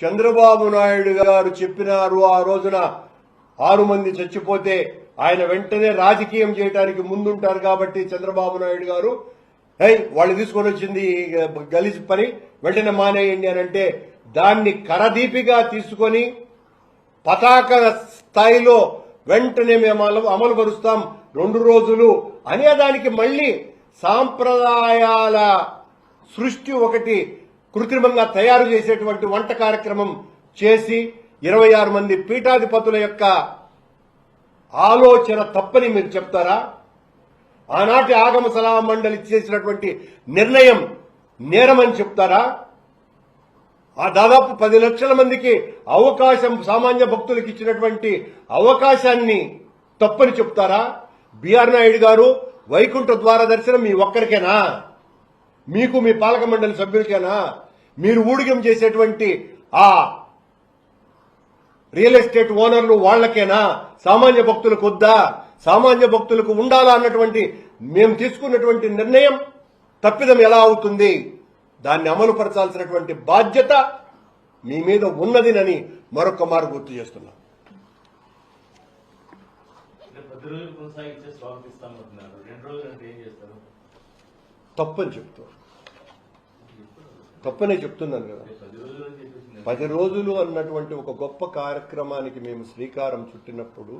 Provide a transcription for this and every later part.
చంద్రబాబు నాయుడు గారు చెప్పినారు ఆ రోజున ఆరు మంది చచ్చిపోతే ఆయన వెంటనే రాజకీయం చేయడానికి ముందుంటారు కాబట్టి చంద్రబాబు నాయుడు గారు హై వాళ్ళు తీసుకొని వచ్చింది గలీజ్ పని వెంటనే మానేయండి అని అంటే దాన్ని కరదీపిగా తీసుకొని పతాక స్థాయిలో వెంటనే మేము అమలు అమలు పరుస్తాం రెండు రోజులు అనేదానికి మళ్ళీ సాంప్రదాయాల సృష్టి ఒకటి కృత్రిమంగా తయారు చేసేటువంటి వంట కార్యక్రమం చేసి ఇరవై ఆరు మంది పీఠాధిపతుల యొక్క ఆలోచన తప్పని మీరు చెప్తారా? ఆనాటి ఆగమ సలహా మండలి చేసినటువంటి నిర్ణయం నేరమని చెప్తారా? ఆ దాదాపు పది లక్షల మందికి అవకాశం సామాన్య భక్తులకు ఇచ్చినటువంటి అవకాశాన్ని తప్పని చెప్తారా? బిఆర్ నాయుడు గారు వైకుంఠ ద్వార దర్శనం మీ ఒక్కరికేనా? మీకు మీ పాలక మండలి సభ్యులకేనా? మీరు ఊడిగం చేసేటువంటి ఆ రియల్ ఎస్టేట్ ఓనర్లు వాళ్ళకేనా? సామాన్య భక్తులకు వద్దా? సామాన్య భక్తులకు ఉండాలా అన్నటువంటి మేము తీసుకున్నటువంటి నిర్ణయం తప్పిదం ఎలా అవుతుంది? దాన్ని అమలు పరచాల్సినటువంటి బాధ్యత మీ మీద ఉన్నదినని మరొక మారు గుర్తు చేస్తున్నాం. రోజులు కొనసాగించే స్వాగతిస్తామంటున్నారు రెండు రోజులు అంటే ఏం చేస్తారు? తప్పని చెప్తూ. తప్పనే చెప్తున్నాను కదా. పది రోజులు అన్నటువంటి ఒక గొప్ప కార్యక్రమానికి మేము శ్రీకారం చుట్టినప్పుడు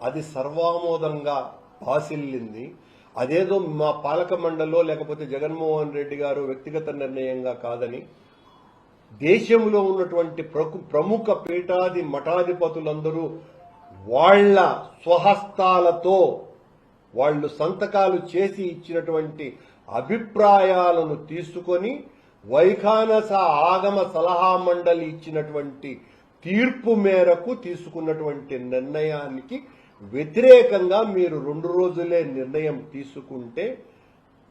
అది సర్వామోదంగా బాసిల్లింది అదేదో మా పాలక మండలిలో లేకపోతే జగన్మోహన్ రెడ్డి గారు వ్యక్తిగత నిర్ణయంగా కాదని దేశంలో ఉన్నటువంటి ప్రకు- ప్రముఖ పీఠాది మఠాధిపతులందరూ వాళ్ళ స్వహస్తాలతో వాళ్ళు సంతకాలు చేసి ఇచ్చినటువంటి అభిప్రాయాలను తీసుకొని వైఖానస ఆగమ సలహా మండలి ఇచ్చినటువంటి తీర్పు మేరకు తీసుకున్నటువంటి నిర్ణయానికి వ్యతిరేకంగా మీరు రెండు రోజులే నిర్ణయం తీసుకుంటే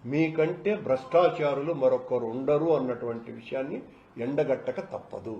మీకంటే భ్రష్టాచారులు మరొకరు ఉండరు అన్నటువంటి విషయాన్ని ఎండగట్టక తప్పదు.